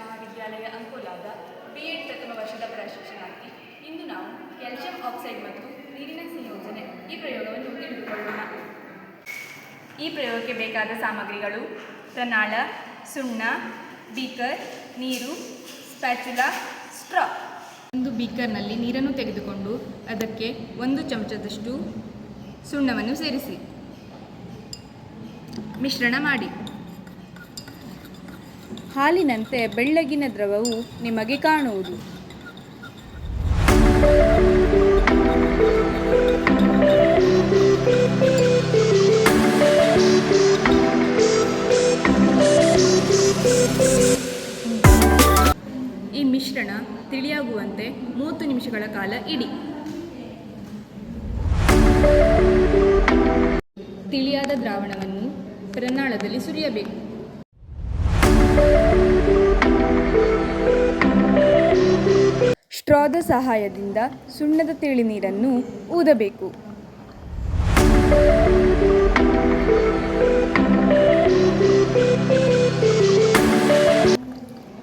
ವಿಶ್ವವಿದ್ಯಾಲಯ ಅಂಕೋಲಾದ B Ed ಪ್ರಥಮ ವರ್ಷದ ಪ್ರಶಿಕ್ಷಣಾರ್ಥಿ. ಇಂದು ನಾವು ಕ್ಯಾಲ್ಸಿಯಂ ಆಕ್ಸೈಡ್ ಮತ್ತು ನೀರಿನ ಸಂಯೋಜನೆ ಈ ಪ್ರಯೋಗವನ್ನು ತಿಳಿದುಕೊಳ್ಳೋಣ. ಈ ಪ್ರಯೋಗಕ್ಕೆ ಬೇಕಾದ ಸಾಮಗ್ರಿಗಳು ಪ್ರನಾಳ, ಸುಣ್ಣ ಬೀಕರ್ ನೀರು ಸ್ಪ್ಯಾಚುಲಾ ಸ್ಟ್ರಾ ಒಂದು ಬೀಕರ್ನಲ್ಲಿ ನೀರನ್ನು ತೆಗೆದುಕೊಂಡು ಅದಕ್ಕೆ ಒಂದು ಚಮಚದಷ್ಟು ಸುಣ್ಣವನ್ನು ಸೇರಿಸಿ. ಮಿಶ್ರಣ ಮಾಡಿ. ಹಾಲಿನಂತೆ ಬೆಳ್ಳಗಿನ ದ್ರವವು ನಿಮಗೆ ಕಾಣುವುದು. ಈ ಮಿಶ್ರಣ ತಿಳಿಯಾಗುವಂತೆ ಮೂವತ್ತು ನಿಮಿಷಗಳ ಕಾಲ ಇಡಿ. ತಿಳಿಯಾದ ದ್ರಾವಣವನ್ನು ಪ್ರನಾಳದಲ್ಲಿ ಸುರಿಯಬೇಕು. ಸ್ಟ್ರಾದ ಸಹಾಯದಿಂದ ಸುಣ್ಣದ ತಿಳಿನೀರನ್ನು ಊದಬೇಕು.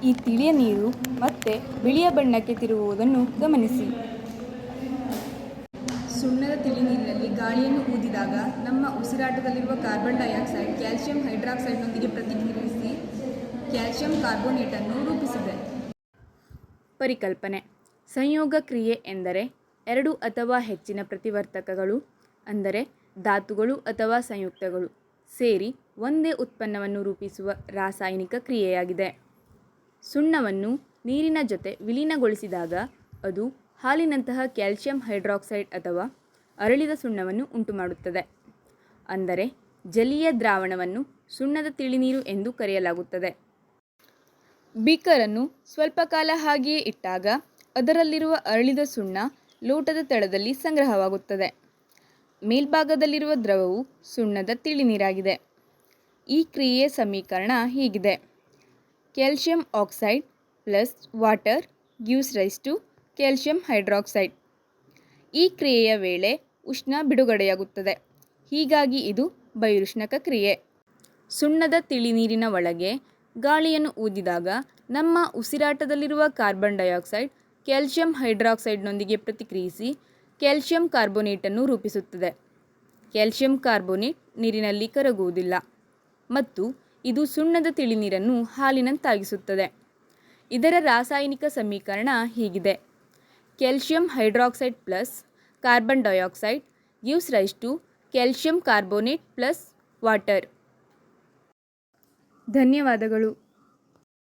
ಈ ತಿಳಿಯ ನೀರು ಮತ್ತೆ ಬಿಳಿಯ ಬಣ್ಣಕ್ಕೆ ತಿರುಗುವುದನ್ನು ಗಮನಿಸಿ. ಸುಣ್ಣದ ತಿಳಿನೀರಿನಲ್ಲಿ ಗಾಳಿಯನ್ನು ಊದಿದಾಗ ನಮ್ಮ ಉಸಿರಾಟದಲ್ಲಿರುವ ಕಾರ್ಬನ್ ಡೈಆಕ್ಸೈಡ್, ಕ್ಯಾಲ್ಸಿಯಂ ಹೈಡ್ರಾಕ್ಸೈಡ್ನೊಂದಿಗೆ ಪ್ರತಿಕ್ರಿಯಿಸಿ ಕ್ಯಾಲ್ಸಿಯಂ ಕಾರ್ಬೋನೇಟನ್ನು ರೂಪಿಸಿದೆ. ಪರಿಕಲ್ಪನೆ. ಸಂಯೋಗ ಕ್ರಿಯೆ ಎಂದರೆ ಎರಡು ಅಥವಾ ಹೆಚ್ಚಿನ ಪ್ರತಿವರ್ತಕಗಳು, ಅಂದರೆ ಧಾತುಗಳು ಅಥವಾ ಸಂಯುಕ್ತಗಳು, ಸೇರಿ ಒಂದೇ ಉತ್ಪನ್ನವನ್ನು ರೂಪಿಸುವ ರಾಸಾಯನಿಕ ಕ್ರಿಯೆಯಾಗಿದೆ. ಸುಣ್ಣವನ್ನು ನೀರಿನ ಜೊತೆ ವಿಲೀನಗೊಳಿಸಿದಾಗ ಅದು ಹಾಲಿನಂತಹ ಕ್ಯಾಲ್ಸಿಯಂ ಹೈಡ್ರಾಕ್ಸೈಡ್ ಅಥವಾ ಅರಳಿದ ಸುಣ್ಣವನ್ನು ಉಂಟುಮಾಡುತ್ತದೆ. ಅಂದರೆ ಜಲೀಯ ದ್ರಾವಣವನ್ನು ಸುಣ್ಣದ ತಿಳಿನೀರು ಎಂದು ಕರೆಯಲಾಗುತ್ತದೆ. ಬೀಕರನ್ನು ಸ್ವಲ್ಪ ಕಾಲ ಹಾಗೆಯೇ ಇಟ್ಟಾಗ ಅದರಲ್ಲಿರುವ ಅರಳಿದ ಸುಣ್ಣ ಲೋಟದ ತಳದಲ್ಲಿ ಸಂಗ್ರಹವಾಗುತ್ತದೆ. ಮೇಲ್ಭಾಗದಲ್ಲಿರುವ ದ್ರವವು ಸುಣ್ಣದ ತಿಳಿನೀರಾಗಿದೆ. ಈ ಕ್ರಿಯೆಯ ಸಮೀಕರಣ ಹೀಗಿದೆ. Calcium oxide plus water gives rise to calcium hydroxide. ಈ ಕ್ರಿಯೆಯ ವೇಳೆ ಉಷ್ಣ ಬಿಡುಗಡೆಯಾಗುತ್ತದೆ. ಹೀಗಾಗಿ ಇದು ಬಹಿರುಷ್ಣಕ ಕ್ರಿಯೆ. ಸುಣ್ಣದ ತಿಳಿನೀರಿನ ಒಳಗೆ ಗಾಳಿಯನ್ನು ಊದಿದಾಗ ನಮ್ಮ ಉಸಿರಾಟದಲ್ಲಿರುವ ಕಾರ್ಬನ್ ಡೈಆಕ್ಸೈಡ್ ಕ್ಯಾಲ್ಸಿಯಂ ಹೈಡ್ರಾಕ್ಸೈಡ್ನೊಂದಿಗೆ ಪ್ರತಿಕ್ರಿಯಿಸಿ ಕ್ಯಾಲ್ಸಿಯಂ ಕಾರ್ಬೋನೇಟನ್ನು ರೂಪಿಸುತ್ತದೆ. ಕ್ಯಾಲ್ಸಿಯಂ ಕಾರ್ಬೋನೇಟ್ ನೀರಿನಲ್ಲಿ ಕರಗುವುದಿಲ್ಲ ಮತ್ತು ಇದು ಸುಣ್ಣದ ತಿಳಿನೀರನ್ನು ಹಾಲಿನಂತಾಗಿಸುತ್ತದೆ. ಇದರ ರಾಸಾಯನಿಕ ಸಮೀಕರಣ ಹೀಗಿದೆ. Calcium hydroxide plus carbon dioxide gives rise to calcium carbonate plus water. ಧನ್ಯವಾದಗಳು.